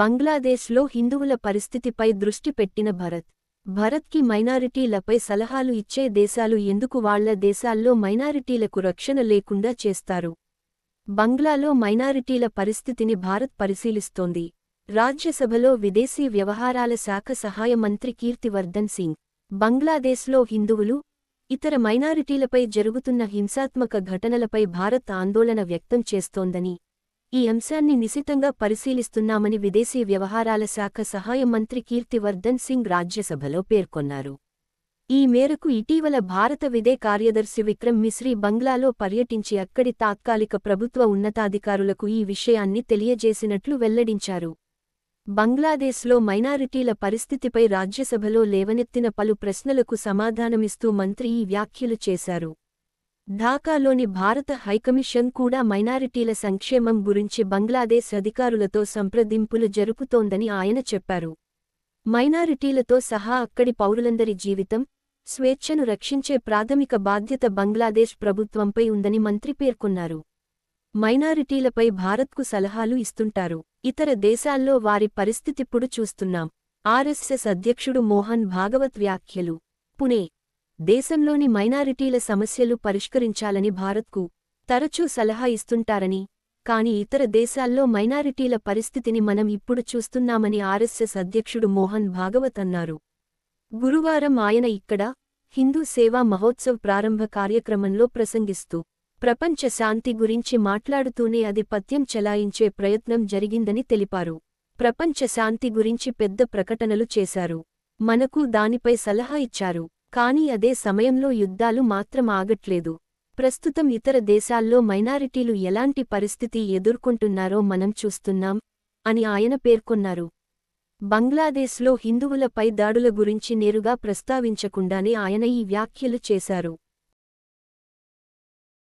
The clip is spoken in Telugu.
బంగ్లాదేశ్లో హిందువుల పరిస్థితిపై దృష్టి పెట్టిన భరత్. భరత్కి మైనారిటీలపై సలహాలు ఇచ్చే దేశాలు ఎందుకు వాళ్ళ దేశాల్లో మైనారిటీలకు రక్షణ లేకుండా చేస్తారు? బంగ్లాలో మైనారిటీల పరిస్థితిని భారత్ పరిశీలిస్తోంది. రాజ్యసభలో విదేశీ వ్యవహారాల శాఖ సహాయ మంత్రి కీర్తివర్ధన్ సింగ్ బంగ్లాదేశ్లో హిందువులు ఇతర మైనారిటీలపై జరుగుతున్న హింసాత్మక ఘటనలపై భారత్ ఆందోళన వ్యక్తం చేస్తోందని ఈ అంశాన్ని నిశితంగా పరిశీలిస్తున్నామని విదేశీ వ్యవహారాల శాఖ సహాయ మంత్రి కీర్తివర్ధన్ సింగ్ రాజ్యసభలో పేర్కొన్నారు. ఈ మేరకు ఇటీవల భారత విదే కార్యదర్శి విక్రమ్ మిశ్రీ బంగ్లాలో పర్యటించి అక్కడి తాత్కాలిక ప్రభుత్వ ఉన్నతాధికారులకు ఈ విషయాన్ని తెలియజేసినట్లు వెల్లడించారు. బంగ్లాదేశ్లో మైనారిటీల పరిస్థితిపై రాజ్యసభలో లేవనెత్తిన పలు ప్రశ్నలకు సమాధానమిస్తూ మంత్రి ఈ వ్యాఖ్యలు చేశారు. ఢాకాలోని భారత హైకమిషన్ కూడా మైనారిటీల సంక్షేమం గురించి బంగ్లాదేశ్ అధికారులతో సంప్రదింపులు జరుపుతోందని ఆయన చెప్పారు. మైనారిటీలతో సహా అక్కడి పౌరులందరి జీవితం స్వేచ్ఛను రక్షించే ప్రాథమిక బాధ్యత బంగ్లాదేశ్ ప్రభుత్వంపై ఉందని మంత్రి పేర్కొన్నారు. మైనారిటీలపై భారత్కు సలహాలు ఇస్తుంటారు. ఇతర దేశాల్లో వారి పరిస్థితిప్పుడు చూస్తున్నాం. ఆర్ఎస్ఎస్ అధ్యక్షుడు మోహన్ భాగవత్ వ్యాఖ్యలు. పుణే దేశంలోని మైనారిటీల సమస్యలు పరిష్కరించాలని భారత్కు తరచూ సలహా ఇస్తుంటారని కాని ఇతర దేశాల్లో మైనారిటీల పరిస్థితిని మనం ఇప్పుడు చూస్తున్నామని ఆర్ఎస్ఎస్ అధ్యక్షుడు మోహన్ భాగవత్ అన్నారు. గురువారం ఆయన ఇక్కడ హిందూ సేవా మహోత్సవ్ ప్రారంభ కార్యక్రమంలో ప్రసంగిస్తూ ప్రపంచ శాంతి గురించి మాట్లాడుతూనే అది పత్యం చెలాయించే ప్రయత్నం జరిగిందని తెలిపారు. ప్రపంచ శాంతి గురించి పెద్ద ప్రకటనలు చేశారు. మనకు దానిపై సలహా ఇచ్చారు. కానీ అదే సమయంలో యుద్ధాలు మాత్రం ఆగట్లేదు. ప్రస్తుతం ఇతర దేశాల్లో మైనారిటీలు ఎలాంటి పరిస్థితి ఎదుర్కొంటున్నారో మనం చూస్తున్నాం అని ఆయన పేర్కొన్నారు. బంగ్లాదేశ్లో హిందువులపై దాడుల గురించి నేరుగా ప్రస్తావించకుండానే ఆయన ఈ వ్యాఖ్యలు చేశారు.